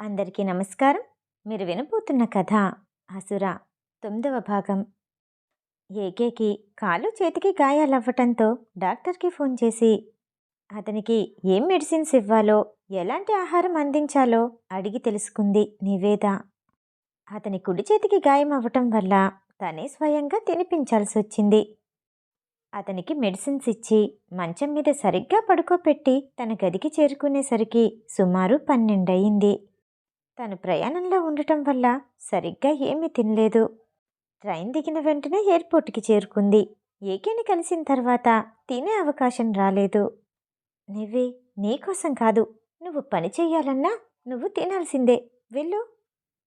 అందరికీ నమస్కారం. మీరు వినబోతున్న కథ అసుర తొమ్మిదవ భాగం. ఏకేకి కాలు చేతికి గాయాలవ్వటంతో డాక్టర్కి ఫోన్ చేసి అతనికి ఏం మెడిసిన్స్ ఇవ్వాలో ఎలాంటి ఆహారం అందించాలో అడిగి తెలుసుకుంది నివేద. అతని కుడి చేతికి గాయం అవ్వటం వల్ల తనే స్వయంగా తినిపించాల్సి వచ్చింది అతనికి మెడిసిన్స్ ఇచ్చి మంచం మీద సరిగ్గా పడుకోపెట్టి తన గదికి చేరుకునేసరికి సుమారు పన్నెండయింది. తను ప్రయాణంలో ఉండటం వల్ల సరిగ్గా ఏమీ తినలేదు. ట్రైన్ దిగిన వెంటనే ఎయిర్పోర్ట్కి చేరుకుంది. ఏకేని కలిసిన తర్వాత తినే అవకాశం రాలేదు. నువ్వే నీకోసం కాదు. నువ్వు పని చేయాలన్నా నువ్వు తినాల్సిందే. వెళ్ళు.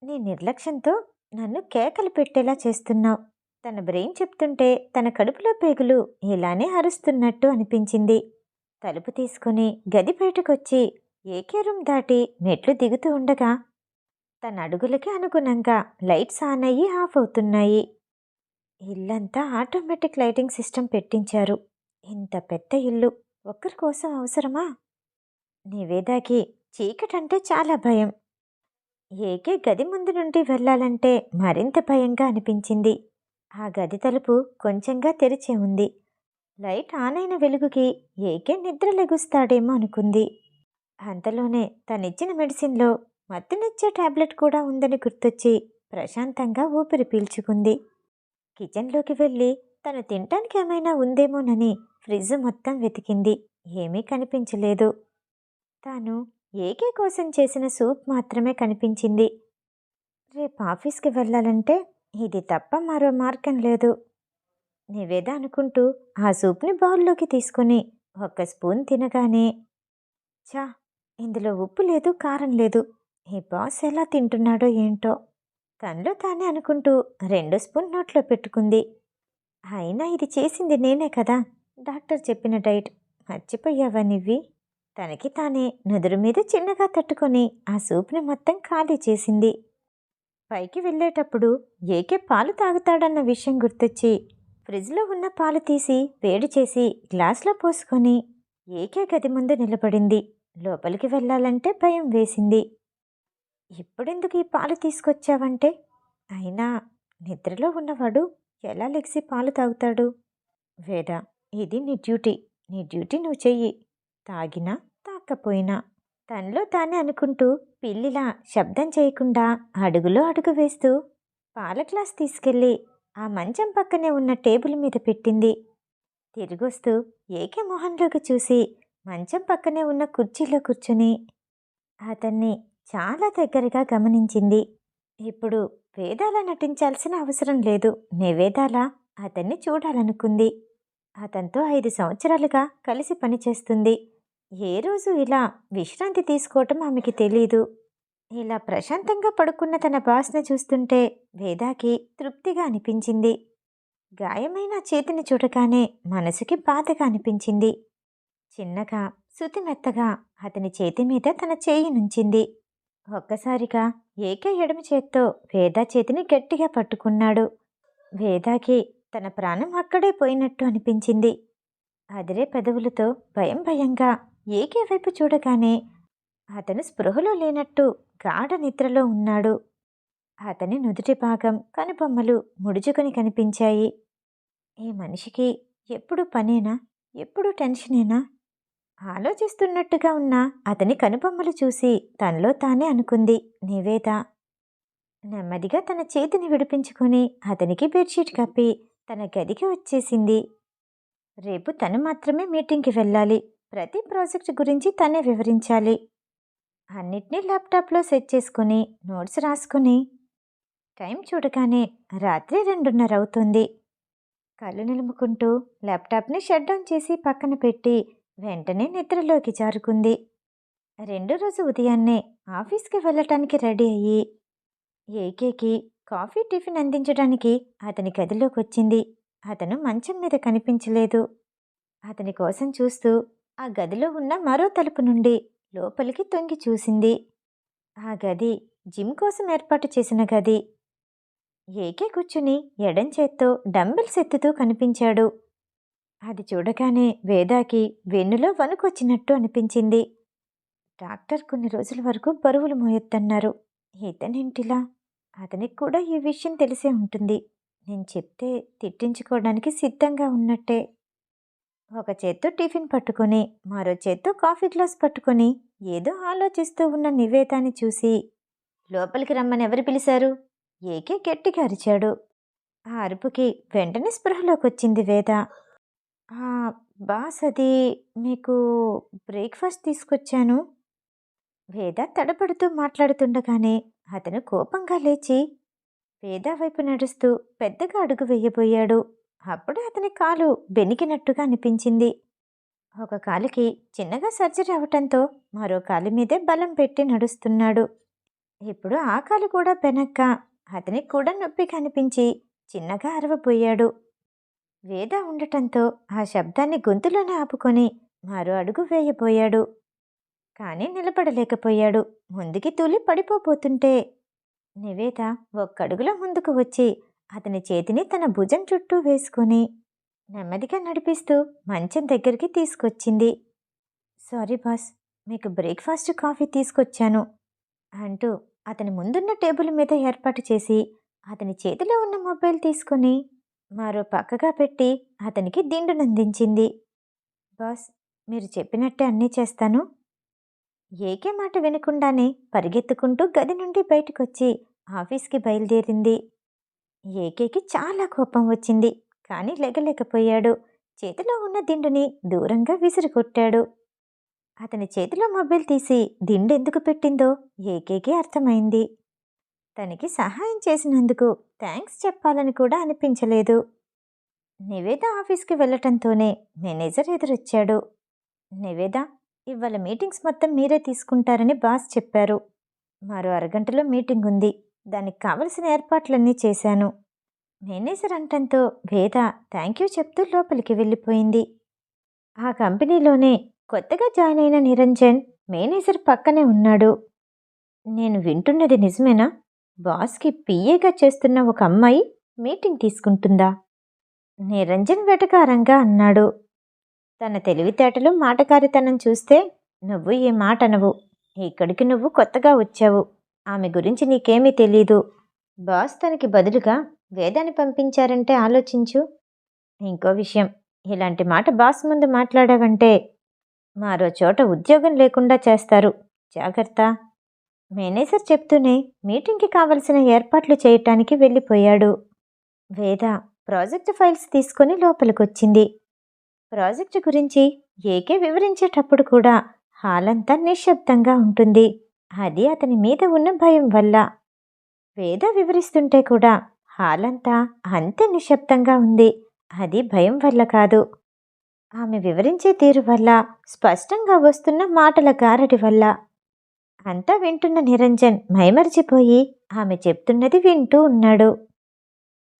నీ నిర్లక్ష్యంతో నన్ను కేకలు పెట్టేలా చేస్తున్నావు తన బ్రెయిన్ చెప్తుంటే తన కడుపులో పేగులు ఇలానే అరుస్తున్నట్టు అనిపించింది. తలుపు తీసుకుని గది బయటకొచ్చి ఏకే రూమ్ దాటి మెట్లు దిగుతూ ఉండగా తన అడుగులకి అనుగుణంగా లైట్స్ ఆన్ అయ్యి ఆఫ్ అవుతున్నాయి. ఇల్లంతా ఆటోమేటిక్ లైటింగ్ సిస్టమ్ పెట్టించారు. ఇంత పెద్ద ఇల్లు ఒక్కరి కోసం అవసరమా? నివేదాకి చీకటంటే చాలా భయం. ఏకే గది ముందు నుండి వెళ్ళాలంటే మరింత భయంగా అనిపించింది. ఆ గది తలుపు కొంచెంగా తెరిచే ఉంది. లైట్ ఆన్ అయిన వెలుగుకి ఏకే నిద్ర లెగుస్తాడేమో అనుకుంది. అంతలోనే తనిచ్చిన మెడిసిన్లో మత్తునిచ్చే టాబ్లెట్ కూడా ఉందని గుర్తొచ్చి ప్రశాంతంగా ఊపిరి పీల్చుకుంది. కిచెన్లోకి వెళ్ళి తను తినటానికి ఏమైనా ఉందేమోనని ఫ్రిడ్జ్ మొత్తం వెతికింది. ఏమీ కనిపించలేదు. తాను ఏకే కోసం చేసిన సూప్ మాత్రమే కనిపించింది. రేపు ఆఫీస్కి వెళ్ళాలంటే ఇది తప్ప మరో మార్గం లేదు. నివేద అనుకుంటూ ఆ సూప్ని బౌల్లోకి తీసుకొని ఒక్క స్పూన్ తినగానే చా ఇందులో ఉప్పు లేదు కారం లేదు. ఈ బాస్ ఎలా తింటున్నాడో ఏంటో తనలో తానే అనుకుంటూ రెండు స్పూన్ నోట్లో పెట్టుకుంది. అయినా ఇది చేసింది నేనే కదా డాక్టర్ చెప్పిన డైట్. మర్చిపోయావా నివ్వి? తనకి తానే నుదురు మీద చిన్నగా తట్టుకొని ఆ సూప్ని మొత్తం ఖాళీ చేసింది. పైకి వెళ్ళేటప్పుడు ఏకే పాలు తాగుతాడన్న విషయం గుర్తొచ్చి ఫ్రిడ్జ్లో ఉన్న పాలు తీసి వేడి చేసి గ్లాస్లో పోసుకొని ఏకే గది ముందు నిలబడింది. లోపలికి వెళ్ళాలంటే భయం వేసింది. ఇప్పుడెందుకు ఈ పాలు తీసుకొచ్చావంటే? అయినా నిద్రలో ఉన్నవాడు ఎలా లెగిసి పాలు తాగుతాడు? వేద ఇది నీ డ్యూటీ. నీ డ్యూటీ నువ్వు చెయ్యి. తాగినా తాకపోయినా తనలో తానే అనుకుంటూ పిల్లిలా శబ్దం చేయకుండా అడుగులో అడుగు వేస్తూ పాల గ్లాస్ తీసుకెళ్ళి ఆ మంచం పక్కనే ఉన్న టేబుల్ మీద పెట్టింది. తిరిగొస్తూ ఏకే మొహంలోకి చూసి మంచం పక్కనే ఉన్న కుర్చీలో కూర్చుని అతన్ని చాలా దగ్గరగా గమనించింది. ఇప్పుడు వేదాల నటించాల్సిన అవసరం లేదు. నివేదాల అతన్ని చూడాలనుకుంది. అతనితో ఐదు సంవత్సరాలుగా కలిసి పనిచేస్తుంది. ఏ రోజు ఇలా విశ్రాంతి తీసుకోవటం ఆమెకి తెలీదు. ఇలా ప్రశాంతంగా పడుకున్న తన బాస్ని చూస్తుంటే వేదాకి తృప్తిగా అనిపించింది. గాయమైన చేతిని చూడగానే మనసుకి బాధగా అనిపించింది. చిన్నగా సుతిమెత్తగా అతని చేతి మీద తన చేయి నుంచింది. ఒక్కసారిగా ఏకే ఎడమ చేత్తో వేదా చేతిని గట్టిగా పట్టుకున్నాడు. వేదాకి తన ప్రాణం అక్కడే పోయినట్టు అనిపించింది. అదిరే పెదవులతో భయం భయంగా ఏకే వైపు చూడగానే అతను స్పృహలో లేనట్టు గాఢ నిద్రలో ఉన్నాడు. అతని నుదుటి భాగం కనుబొమ్మలు ముడుచుకొని కనిపించాయి. ఈ మనిషికి ఎప్పుడు పనేనా? ఎప్పుడు టెన్షనేనా? ఆలోచిస్తున్నట్టుగా ఉన్న అతని కనుబొమ్మలు చూసి తనలో తానే అనుకుంది నివేద. నెమ్మదిగా తన చేతిని విడిపించుకొని అతనికి బెడ్షీట్ కప్పి తన గదికి వచ్చేసింది. రేపు తను మాత్రమే మీటింగ్కి వెళ్ళాలి. ప్రతి ప్రాజెక్ట్ గురించి తనే వివరించాలి. అన్నిటినీ ల్యాప్టాప్లో సెట్ చేసుకుని నోట్స్ రాసుకుని. టైం చూడగానే రాత్రి రెండున్నర అవుతుంది. కళ్ళు నిలుముకుంటూ ల్యాప్టాప్ని షట్ డౌన్ చేసి పక్కన పెట్టి వెంటనే నిద్రలోకి జారుకుంది. రెండో రోజు ఉదయాన్నే ఆఫీస్కి వెళ్ళటానికి రెడీ అయ్యి ఏకేకి కాఫీ టిఫిన్ అందించడానికి అతని గదిలోకి వచ్చింది అతను మంచం మీద కనిపించలేదు. అతని కోసం చూస్తూ ఆ గదిలో ఉన్న మరో తలుపు నుండి లోపలికి తొంగి చూసింది. ఆ గది జిమ్ కోసం ఏర్పాటు చేసిన గది. ఏకే కూర్చుని ఎడం చేత్తో డంబెల్స్ ఎత్తుతూ కనిపించాడు. అది చూడగానే వేదాకి వెన్నులో వణుకొచ్చినట్టు అనిపించింది. డాక్టర్ కొన్ని రోజుల వరకు బరువులు మోయొద్దన్నారు. ఇతనేంటిలా? అతనికి కూడా ఈ విషయం తెలిసే ఉంటుంది. నేను చెప్తే తిట్టించుకోవడానికి సిద్ధంగా ఉన్నట్టే. ఒక చేత్తో టిఫిన్ పట్టుకొని మరో చేత్తో కాఫీ గ్లాస్ పట్టుకొని ఏదో ఆలోచిస్తూ ఉన్న నివేదాన్ని చూసి లోపలికి రమ్మని ఎవరు పిలిచారు? ఏకే గట్టిగా అరిచాడు. ఆ అరుపుకి వెంటనే స్పృహలోకి వచ్చింది వేద. బాస్ అది మీకు బ్రేక్ఫాస్ట్ తీసుకొచ్చాను. వేద తడబడుతూ మాట్లాడుతుండగానే అతను కోపంగా లేచి వేద వైపు నడుస్తూ పెద్దగా అడుగు వేయబోయాడు. అప్పుడే అతని కాలు బెనికినట్టుగా అనిపించింది. ఒక కాలుకి చిన్నగా సర్జరీ అవటంతో మరో కాలు మీదే బలం పెట్టి నడుస్తున్నాడు. ఇప్పుడు ఆ కాలు కూడా బెనక్క అతనికి కూడా నొప్పి కనిపించి చిన్నగా అరవబోయాడు. వేద ఉండటంతో ఆ శబ్దాన్ని గొంతులోనే ఆపుకొని మరో అడుగు వేయబోయాడు. కానీ నిలబడలేకపోయాడు. ముందుకి తూలి పడిపోబోతుంటే నివేద ఒక్కడుగులో ముందుకు వచ్చి అతని చేతిని తన భుజం చుట్టూ వేసుకొని నెమ్మదిగా నడిపిస్తూ మంచం దగ్గరికి తీసుకొచ్చింది. సారీ బాస్ మీకు బ్రేక్ఫాస్ట్ కాఫీ తీసుకొచ్చాను అంటూ అతని ముందున్న టేబుల్ మీద ఏర్పాటు చేసి అతని చేతిలో ఉన్న మొబైల్ తీసుకొని మరో పక్కగా పెట్టి అతనికి దిండునందించింది. బాస్ మీరు చెప్పినట్టే అన్నీ చేస్తాను. ఏకే మాట వినకుండానే పరిగెత్తుకుంటూ గది నుండి బయటకొచ్చి ఆఫీస్కి బయలుదేరింది. ఏకేకి చాలా కోపం వచ్చింది కానీ లెగలేకపోయాడు. చేతిలో ఉన్న దిండుని దూరంగా విసిరికొట్టాడు. అతని చేతిలో మొబైల్ తీసి దిండు ఎందుకు పెట్టిందో ఏకేకి అర్థమైంది. తనకి సహాయం చేసినందుకు థ్యాంక్స్ చెప్పాలని కూడా అనిపించలేదు. నివేద ఆఫీస్కి వెళ్ళటంతోనే మేనేజర్ ఎదురొచ్చాడు. నివేద ఇవాళ మీటింగ్స్ మొత్తం మీరే తీసుకుంటారని బాస్ చెప్పారు. మరో అరగంటలో మీటింగ్ ఉంది. దానికి కావలసిన ఏర్పాట్లన్నీ చేశాను. మేనేజర్ అంటంతో వేద థ్యాంక్ యూ చెప్తూ లోపలికి వెళ్ళిపోయింది. ఆ కంపెనీలోనే కొత్తగా జాయిన్ అయిన నిరంజన్ మేనేజర్ పక్కనే ఉన్నాడు. నేను వింటున్నది నిజమేనా? బాస్కి పిఏగా చేస్తున్న ఒక అమ్మాయి మీటింగ్ తీసుకుంటుందా? నిరంజన్ వెటకారంగా అన్నాడు. తన తెలివితేటలు మాటకారితనం చూస్తే నువ్వు ఏ మాట అనవు. ఇక్కడికి నువ్వు కొత్తగా వచ్చావు. ఆమె గురించి నీకేమీ తెలీదు. బాస్ తనకి బదులుగా వేదాన్ని పంపించారంటే ఆలోచించు. ఇంకో విషయం ఇలాంటి మాట బాస్ ముందు మాట్లాడావంటే మరో చోట ఉద్యోగం లేకుండా చేస్తారు. జాగ్రత్త. మేనేజర్ చెప్తూనే మీటింగ్కి కావలసిన ఏర్పాట్లు చేయటానికి వెళ్ళిపోయాడు. వేద ప్రాజెక్ట్ ఫైల్స్ తీసుకొని లోపలికొచ్చింది. ప్రాజెక్టు గురించి ఏకే వివరించేటప్పుడు కూడా హాలంతా నిశ్శబ్దంగా ఉంటుంది. అది అతని మీద ఉన్న భయం వల్ల. వేద వివరిస్తుంటే కూడా హాలంతా అంతే నిశ్శబ్దంగా ఉంది. అది భయం వల్ల కాదు. ఆమె వివరించే తీరు వల్ల స్పష్టంగా వస్తున్న మాటల గారడి వల్ల. అంతా వింటున్న నిరంజన్ మైమరిచిపోయి ఆమె చెప్తున్నది వింటూ ఉన్నాడు.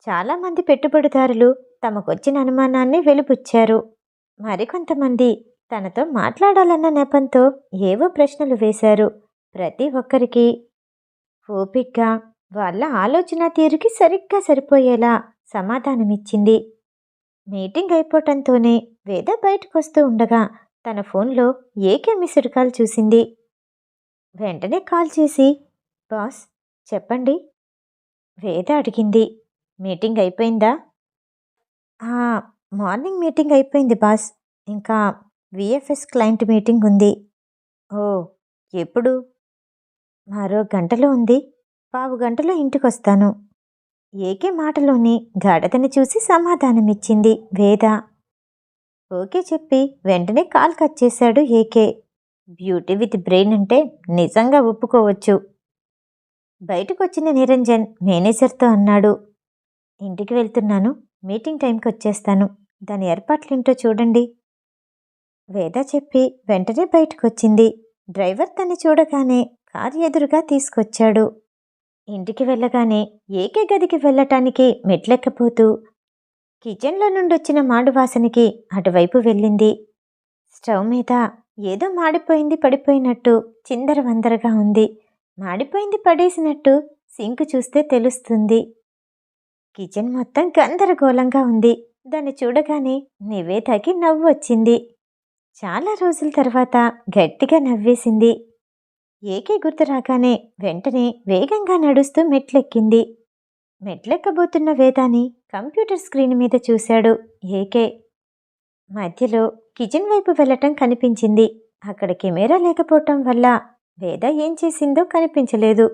చాలామంది పెట్టుబడిదారులు తమకొచ్చిన అనుమానాన్ని వెలుపుచ్చారు. మరికొంతమంది తనతో మాట్లాడాలన్న నెపంతో ఏవో ప్రశ్నలు వేశారు. ప్రతి ఒక్కరికి ఓపిగ్గా వాళ్ళ ఆలోచన తీరుకి సరిగ్గా సరిపోయేలా సమాధానమిచ్చింది. మీటింగ్ అయిపోవటంతోనే వేద బయటకొస్తూ ఉండగా తన ఫోన్లో ఏకే మిస్డ్ కాల్ చూసింది. వెంటనే కాల్ చేసి బాస్ చెప్పండి. వేద అడిగింది మీటింగ్ అయిపోయిందా? "ఆ, మార్నింగ్ మీటింగ్ అయిపోయింది బాస్. ఇంకా విఎఫ్ఎస్ క్లయింట్ మీటింగ్ ఉంది. ఓ ఎప్పుడు? మరో గంటలో ఉంది. పావు గంటలో ఇంటికొస్తాను. ఏకే మాటలోని గాఢతని చూసి సమాధానమిచ్చింది వేద. ఓకే చెప్పి వెంటనే కాల్ కట్ చేశాడు ఏకే. బ్యూటీ విత్ బ్రెయిన్ అంటే నిజంగా ఒప్పుకోవచ్చు. బయటకొచ్చిన నిరంజన్ మేనేజర్తో అన్నాడు. ఇంటికి వెళ్తున్నాను మీటింగ్ టైంకి వచ్చేస్తాను దాని ఏర్పాట్లేంటో చూడండి. వేద చెప్పి వెంటనే బయటకొచ్చింది. డ్రైవర్ తన్ని చూడగానే కారు ఎదురుగా తీసుకొచ్చాడు. ఇంటికి వెళ్ళగానే ఏకే గదికి వెళ్ళటానికి మెట్లెక్కపోతూ కిచెన్లో నుండి వచ్చిన మాడు వాసనకి అటువైపు వెళ్ళింది. స్టవ్ మీద ఏదో మాడిపోయింది పడిపోయినట్టు చిందర వందరగా ఉంది. మాడిపోయింది పడేసినట్టు సింక్ చూస్తే తెలుస్తుంది. కిచెన్ మొత్తం గందరగోళంగా ఉంది. దాన్ని చూడగానే నివేదకి నవ్వు వచ్చింది. చాలా రోజుల తర్వాత గట్టిగా నవ్వేసింది. ఏకే గుర్తు రాగానే వెంటనే వేగంగా నడుస్తూ మెట్లెక్కింది. మెట్లెక్కబోతున్న వేదాని కంప్యూటర్ స్క్రీన్ మీద చూశాడు. ఏకే మధ్యలో కిచెన్ వైపు వెళ్ళటం కనిపించింది. అక్కడ కెమెరా లేకపోవటం వల్ల వేద ఏం చేసిందో కనిపించలేదు.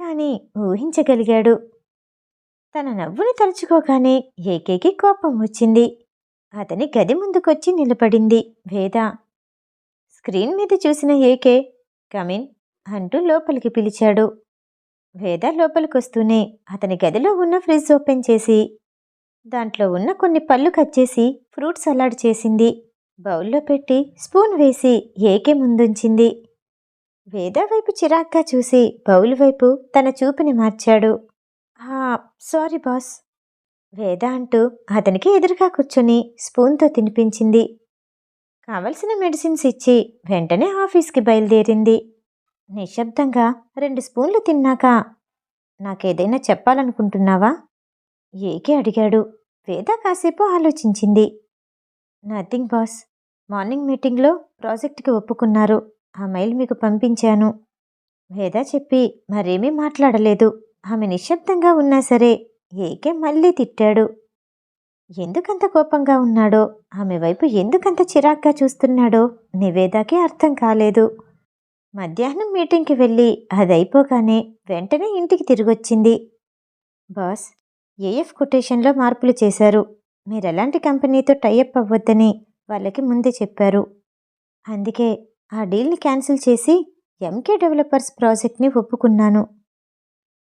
కానీ ఊహించగలిగాడు. తన నవ్వును తలుచుకోగానే ఏకేకి కోపం వచ్చింది. అతని గది ముందుకొచ్చి నిలబడింది వేద. స్క్రీన్ మీద చూసిన ఏకే కమిన్ అంటూ లోపలికి పిలిచాడు. వేద లోపలికొస్తూనే అతని గదిలో ఉన్న ఫ్రిడ్జ్ ఓపెన్ చేసి దాంట్లో ఉన్న కొన్ని పళ్ళు కట్ చేసి ఫ్రూట్ సలాడ్ చేసింది. బౌల్లో పెట్టి స్పూన్ వేసి ఏకే ముందుంచింది. వేద వైపు చిరాగ్గా చూసి బౌల్ వైపు తన చూపుని మార్చాడు. "ఆ, సారీ బాస్. వేద అంటూ అతనికి ఎదురుగా కూర్చొని స్పూన్తో తినిపించింది. కావలసిన మెడిసిన్స్ ఇచ్చి వెంటనే ఆఫీస్కి బయలుదేరింది. నిశ్శబ్దంగా రెండు స్పూన్లు తిన్నాక నాకేదైనా చెప్పాలనుకుంటున్నావా? ఏకే అడిగాడు. వేద కాసేపు ఆలోచించింది. Nothing boss. మార్నింగ్ మీటింగ్లో ప్రాజెక్ట్కి ఒప్పుకున్నారు. ఆ మెయిల్ మీకు పంపించాను. వేద చెప్పి మరేమీ మాట్లాడలేదు. ఆమె నిశ్శబ్దంగా ఉన్నా సరే ఏకే మళ్ళీ తిట్టాడు. ఎందుకంత కోపంగా ఉన్నాడో? ఆమె వైపు ఎందుకంత చిరాగ్గా చూస్తున్నాడో నివేదాకి అర్థం కాలేదు. మధ్యాహ్నం మీటింగ్కి వెళ్ళి అదైపోగానే వెంటనే ఇంటికి తిరిగొచ్చింది. బాస్ ఏఎఫ్ కొటేషన్లో మార్పులు చేశారు? మీరు ఎలాంటి కంపెనీతో టైఅప్ అవ్వద్దని వాళ్ళకి ముందే చెప్పారు. అందుకే ఆ డీల్ని క్యాన్సిల్ చేసి ఎంకే డెవలపర్స్ ప్రాజెక్ట్ని ఒప్పుకున్నాను.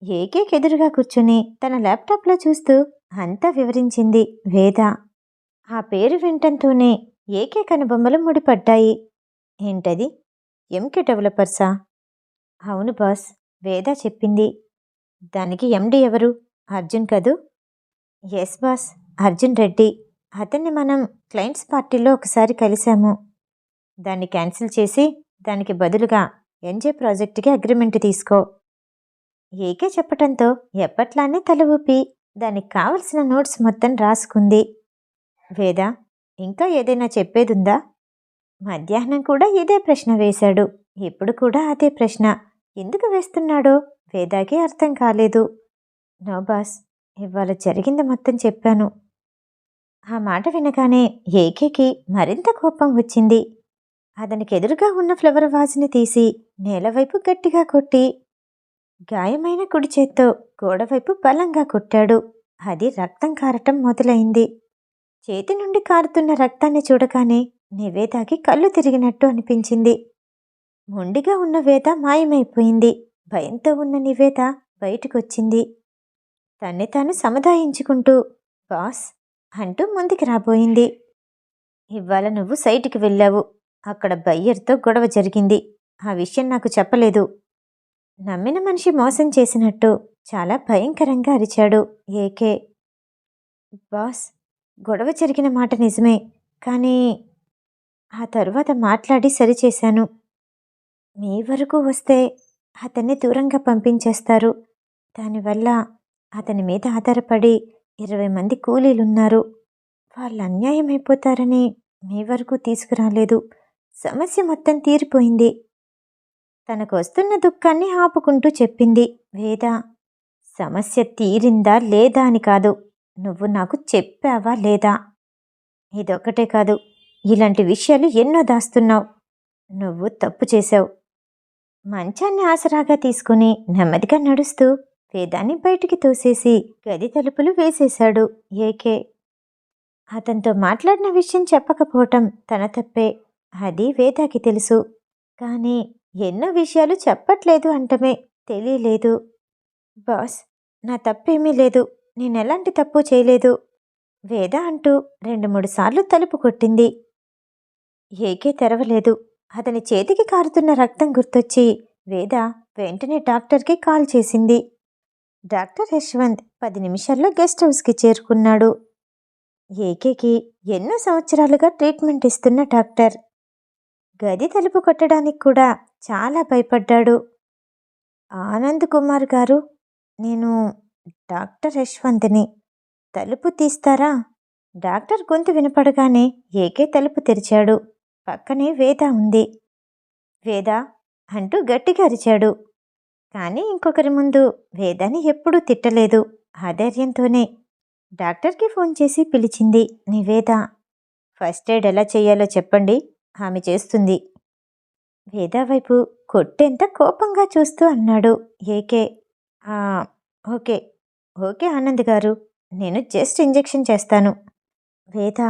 ఏకేకెదురుగా కూర్చుని తన ల్యాప్టాప్లో చూస్తూ అంతా వివరించింది వేద. ఆ పేరు వింటంతోనే ఏకే కనుబొమ్మలు ముడిపడ్డాయి. ఏంటది? ఎంకే డెవలపర్సా? అవును బాస్ వేద చెప్పింది. దానికి ఎండి ఎవరు? అర్జున్ కదూ? Yes boss Arjun Reddy. అతన్ని మనం క్లయింట్స్ పార్టీలో ఒకసారి కలిశాము దాన్ని క్యాన్సిల్ చేసి దానికి బదులుగా ఎన్జే ప్రాజెక్టుకి అగ్రిమెంట్ తీసుకో. ఏకే చెప్పటంతో ఎప్పట్లానే తల ఊపి దానికి కావలసిన నోట్స్ మొత్తం రాసుకుంది. వేద ఇంకా ఏదైనా చెప్పేదుందా? మధ్యాహ్నం కూడా ఇదే ప్రశ్న వేశాడు. ఇప్పుడు కూడా అదే ప్రశ్న. ఎందుకు వేస్తున్నాడో వేదాకి అర్థం కాలేదు. నో బాస్ ఇవాళ జరిగింది మొత్తం చెప్పాను. ఆ మాట వినగానే ఏకేకి మరింత కోపం వచ్చింది. అతనికి ఎదురుగా ఉన్న ఫ్లవర్ వాజ్ని తీసి నేలవైపు గట్టిగా కొట్టి గాయమైన కుడి చేత్తో గోడవైపు బలంగా కొట్టాడు. అది రక్తం కారటం మొదలైంది. చేతి నుండి కారుతున్న రక్తాన్ని చూడగానే నివేదాకి కళ్ళు తిరిగినట్టు అనిపించింది. మొండిగా ఉన్న వేద మాయమైపోయింది. భయంతో ఉన్న నివేద బయటకొచ్చింది. తన్ని తాను సముదాయించుకుంటూ బాస్ అంటూ ముందుకు రాబోయింది. ఇవాళ నువ్వు సైట్కి వెళ్ళావు. అక్కడ బయ్యర్తో గొడవ జరిగింది. ఆ విషయం నాకు చెప్పలేదు. నమ్మిన మనిషి మోసం చేసినట్టు చాలా భయంకరంగా అరిచాడు ఏకే. బాస్ గొడవ జరిగిన మాట నిజమే కానీ ఆ తరువాత మాట్లాడి సరిచేశాను. మీ వరకు వస్తే అతన్ని దూరంగా పంపించేస్తారు. దానివల్ల అతని మీద ఆధారపడి ఇరవై మంది కూలీలున్నారు. వాళ్ళు అన్యాయం అయిపోతారని మీ వరకు తీసుకురాలేదు. సమస్య మొత్తం తీరిపోయింది. తనకు వస్తున్న దుఃఖాన్ని ఆపుకుంటూ చెప్పింది వేద. సమస్య తీరిందా లేదా అని కాదు. నువ్వు నాకు చెప్పావా లేదా? ఇదొక్కటే కాదు. ఇలాంటి విషయాలు ఎన్నో దాస్తున్నావు. నువ్వు తప్పు చేశావు. మంచాన్ని ఆసరాగా తీసుకుని నెమ్మదిగా నడుస్తూ వేదాన్ని బయటికి తోసేసి గది తలుపులు వేసేశాడు ఏకే. అతనితో మాట్లాడిన విషయం చెప్పకపోవటం తన తప్పే. అది వేదాకి తెలుసు. కానీ ఎన్నో విషయాలు చెప్పట్లేదు అంటమే తెలియలేదు. బాస్ నా తప్పేమీ లేదు. నేను ఎలాంటి తప్పు చేయలేదు. వేద అంటూ రెండు మూడు సార్లు తలుపు కొట్టింది. ఏకే తెరవలేదు. అతని చేతికి కారుతున్న రక్తం గుర్తొచ్చి వేద వెంటనే డాక్టర్కి కాల్ చేసింది. డాక్టర్ యశ్వంత్ పది నిమిషాల్లో గెస్ట్ హౌస్కి చేరుకున్నాడు. ఏకేకి ఎన్నో సంవత్సరాలుగా ట్రీట్మెంట్ ఇస్తున్న డాక్టర్. గది తలుపు కొట్టడానికి కూడా చాలా భయపడ్డాడు. ఆనంద్ కుమార్ గారు నేను డాక్టర్ యశ్వంత్ని తలుపు తీస్తారా? డాక్టర్ గొంతు వినపడగానే ఏకే తలుపు తెరిచాడు. పక్కనే వేద ఉంది. వేద అంటూ గట్టిగా అరిచాడు. కానీ ఇంకొకరి ముందు వేదాని ఎప్పుడూ తిట్టలేదు. ఆధైర్యంతోనే డాక్టర్కి ఫోన్ చేసి పిలిచింది నివేద ఫస్ట్ ఎయిడ్ ఎలా చేయాలో చెప్పండి. ఆమె చేస్తుంది. వేద వైపు కొట్టేంత కోపంగా చూస్తూ అన్నాడు ఏకే. ఓకే ఓకే ఆనంద్ గారు నేను జస్ట్ ఇంజెక్షన్ చేస్తాను. వేద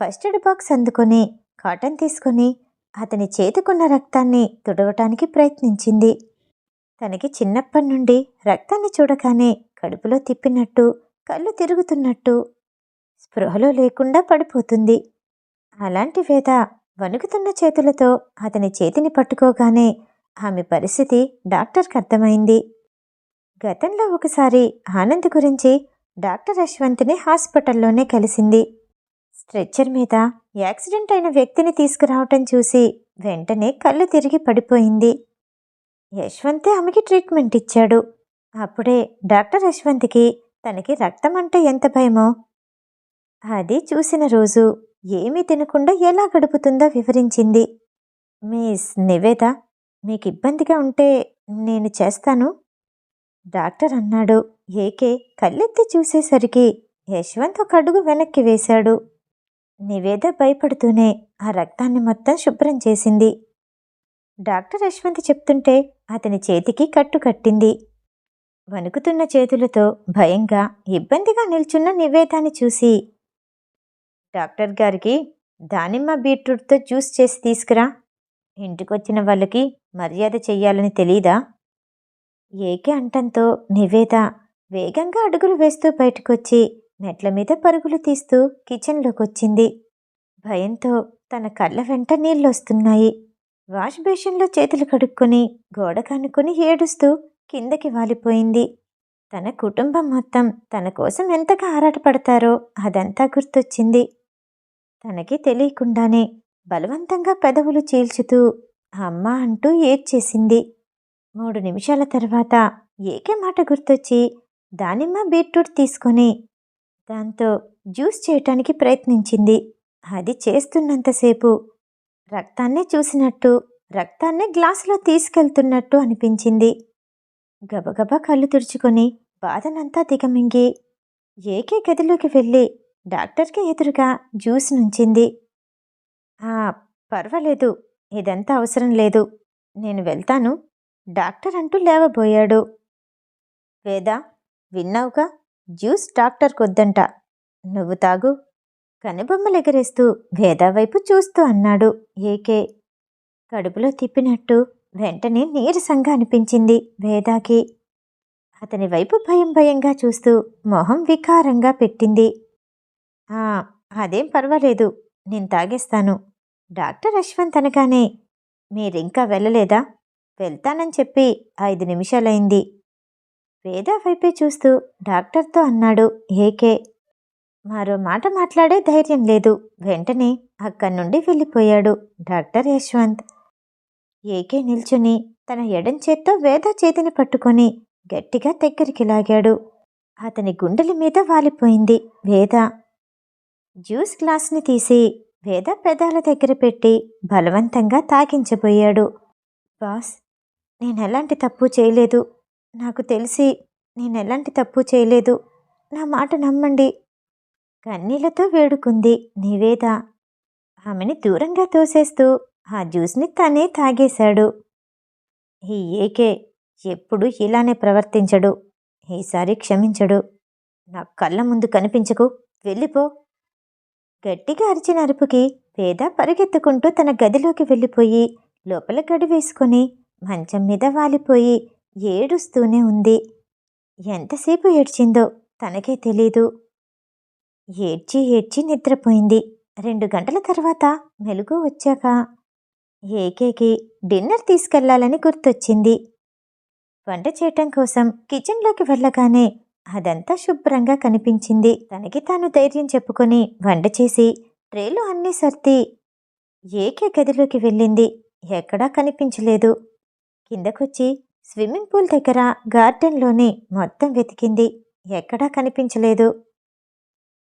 ఫస్ట్ ఎయిడ్ బాక్స్ అందుకొని కాటన్ తీసుకొని అతని చేతికున్న రక్తాన్ని తుడవటానికి ప్రయత్నించింది. తనకి చిన్నప్పటి నుండి రక్తాన్ని చూడగానే కడుపులో తిప్పినట్టు కళ్ళు తిరుగుతున్నట్టు స్పృహలో లేకుండా పడిపోతుంది. అలాంటి వేద వణుకుతున్న చేతులతో అతని చేతిని పట్టుకోగానే ఆమె పరిస్థితి డాక్టర్కి అర్థమైంది. గతంలో ఒకసారి ఆనంద్ గురించి డాక్టర్ యశ్వంత్ని హాస్పిటల్లోనే కలిసింది. స్ట్రెచ్చర్ మీద యాక్సిడెంట్ అయిన వ్యక్తిని తీసుకురావటం చూసి వెంటనే కళ్ళు తిరిగి పడిపోయింది. యశ్వంతే ఆమెకి ట్రీట్మెంట్ ఇచ్చాడు. అప్పుడే డాక్టర్ యశ్వంత్కి తనకి రక్తం అంటే ఎంత భయమో? అది చూసిన రోజు ఏమీ తినకుండా ఎలా గడుపుతుందో వివరించింది. మిస్ నివేద మీకు ఇబ్బందిగా ఉంటే నేను చేస్తాను. డాక్టర్ అన్నాడు. ఏకే కళ్ళెత్తి చూసేసరికి యశ్వంత్ ఒక అడుగు వెనక్కి వేశాడు. నివేద భయపడుతూనే ఆ రక్తాన్ని మొత్తం శుభ్రం చేసింది. డాక్టర్ యశ్వంత్ చెప్తుంటే అతని చేతికి కట్టు కట్టింది. వణుకుతున్న చేతులతో భయంగా ఇబ్బందిగా నిల్చున్న నివేదాన్ని చూసి డాక్టర్ గారికి దానిమ్మ బీట్రూట్తో జ్యూస్ చేసి తీసుకురా. ఇంటికొచ్చిన వాళ్ళకి మర్యాద చెయ్యాలని తెలీదా? ఏకే అంటంతో నివేద వేగంగా అడుగులు వేస్తూ బయటకొచ్చి మెట్ల మీద పరుగులు తీస్తూ కిచెన్లోకి వచ్చింది భయంతో తన కళ్ళ వెంట నీళ్ళొస్తున్నాయి. వాష్ బేషన్లో చేతులు కడుక్కొని గోడ కనుక్కొని ఏడుస్తూ కిందకి వాలిపోయింది. తన కుటుంబం మొత్తం తన కోసం ఎంతగా ఆరాటపడతారో అదంతా గుర్తొచ్చింది. తనకి తెలియకుండానే బలవంతంగా పెదవులు చీల్చుతూ అమ్మ అంటూ ఏడ్చేసింది. మూడు నిమిషాల తర్వాత ఏకే మాట గుర్తొచ్చి దానిమ్మ బీట్రూట్ తీసుకొని దాంతో జ్యూస్ చేయటానికి ప్రయత్నించింది. అది చేస్తున్నంతసేపు రక్తాన్నే చూసినట్టు రక్తాన్నే గ్లాసులో తీసుకెళ్తున్నట్టు అనిపించింది. గబగబా కళ్ళు తుడుచుకొని బాధనంతా దిగమింగి ఏకే గదిలోకి వెళ్ళి డాక్టర్కి ఎదురుగా జ్యూస్ నుంచింది. "ఆ, పర్వాలేదు ఇదంతా అవసరం లేదు. నేను వెళ్తాను. డాక్టర్ అంటూ లేవబోయాడు. వేదా విన్నావుగా? జ్యూస్ డాక్టర్కి వద్దంట నువ్వు తాగు. కనుబొమ్మలెగరేస్తూ ఎగరేస్తూ వేదా వైపు చూస్తూ అన్నాడు ఏకే. కడుపులో తిప్పినట్టు వెంటనే నీరసంగా అనిపించింది వేదాకి. అతని వైపు భయం భయంగా చూస్తూ మొహం వికారంగా పెట్టింది. "ఆ, అదేం పర్వాలేదు నేను తాగేస్తాను. డాక్టర్ అశ్వంత్ అనగానే మీరింకా వెళ్ళలేదా? వెళ్తానని చెప్పి ఐదు నిమిషాలైంది. వేద వైపే చూస్తూ డాక్టర్తో అన్నాడు ఏకే. మరో మాట మాట్లాడే ధైర్యం లేదు. వెంటనే అక్కడి నుండి వెళ్ళిపోయాడు డాక్టర్ యశ్వంత్. ఏకే నిల్చుని తన ఎడం చేత్తో వేద చేతిని పట్టుకొని గట్టిగా దగ్గరికి లాగాడు. అతని గుండెల మీద వాలిపోయింది వేద. జ్యూస్ గ్లాస్ని తీసి వేద పెదాల దగ్గర పెట్టి బలవంతంగా తాగించబోయాడు. బాస్ నేను ఎలాంటి తప్పు చేయలేదు. నాకు తెలిసి నేను ఎలాంటి తప్పు చేయలేదు. నా మాట నమ్మండి. కన్నీళ్ళతో వేడుకుంది నివేద. ఆమెని దూరంగా తోసేస్తూ ఆ జ్యూస్ని తనే తాగేశాడు. ఈ ఏకే ఎప్పుడు ఇలానే ప్రవర్తించడు. ఈసారి క్షమించడు. నా కళ్ళ ముందు కనిపించకు. వెళ్ళిపో. గట్టిగా అరిచిన అరుపుకి పేద పరిగెత్తుకుంటూ తన గదిలోకి వెళ్ళిపోయి లోపల గడి వేసుకొని మంచం మీద వాలిపోయి ఏడుస్తూనే ఉంది. ఎంతసేపు ఏడ్చిందో తనకే తెలీదు. ఏడ్చి ఏడ్చి నిద్రపోయింది. రెండు గంటల తర్వాత మెలుగు వచ్చాక ఏకేకి డిన్నర్ తీసుకెళ్ళాలని గుర్తొచ్చింది. వంట చేయటం కోసం కిచెన్లోకి వెళ్ళగానే అదంతా శుభ్రంగా కనిపించింది. తనకి తాను ధైర్యం చెప్పుకొని వంట చేసి ట్రేలో అన్నీ సర్ది ఏకే గదిలోకి వెళ్ళింది. ఎక్కడా కనిపించలేదు. కిందకొచ్చి స్విమ్మింగ్ పూల్ దగ్గర గార్డెన్లోని మొత్తం వెతికింది. ఎక్కడా కనిపించలేదు.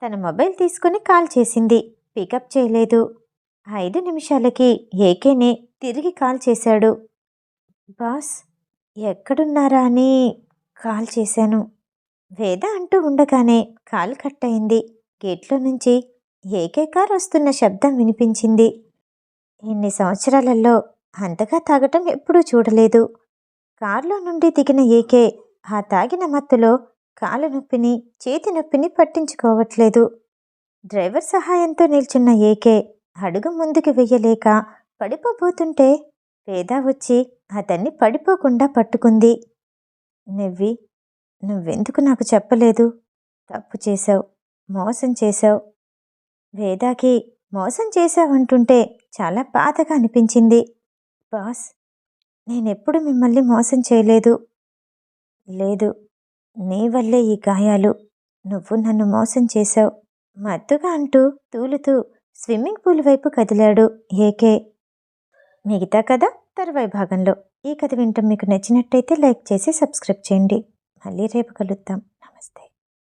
తన మొబైల్ తీసుకుని కాల్ చేసింది. పికప్ చేయలేదు. ఐదు నిమిషాలకి ఏకేనే తిరిగి కాల్ చేశాడు. బాస్ ఎక్కడున్నారా అని కాల్ చేశాను. వేద అంటూ ఉండగానే కాల్ కట్ అయింది గేట్లో నుంచి ఏకే కార్ వస్తున్న శబ్దం వినిపించింది. ఇన్ని సంవత్సరాలలో అంతగా తాగటం ఎప్పుడూ చూడలేదు. కారులో నుండి దిగిన ఏకే ఆ తాగిన మత్తులో కాళ్ళ నొప్పిని చేతి నొప్పిని పట్టించుకోవట్లేదు. డ్రైవర్ సహాయంతో నిల్చున్న ఏకే అడుగు ముందుకు వెయ్యలేక పడిపోబోతుంటే పేద వచ్చి అతన్ని పడిపోకుండా పట్టుకుంది. నువ్వి నువ్వెందుకు నాకు చెప్పలేదు? తప్పు చేశావు మోసం చేశావు. వేదాకి మోసం చేశావంటుంటే చాలా బాధగా అనిపించింది. బాస్ నేనెప్పుడు మిమ్మల్ని మోసం చేయలేదు. లేదు నీ వల్లే ఈ గాయాలు. నువ్వు నన్ను మోసం చేశావు. మత్తుగా అంటూ తూలుతూ స్విమ్మింగ్ పూల్ వైపు కదిలాడు ఏకే. మిగతా కథ తర్వాయి భాగంలో. ఈ కథ వింటం మీకు నచ్చినట్టయితే లైక్ చేసి సబ్స్క్రైబ్ చేయండి. మళ్ళీ రేపు కలుద్దాం. నమస్తే.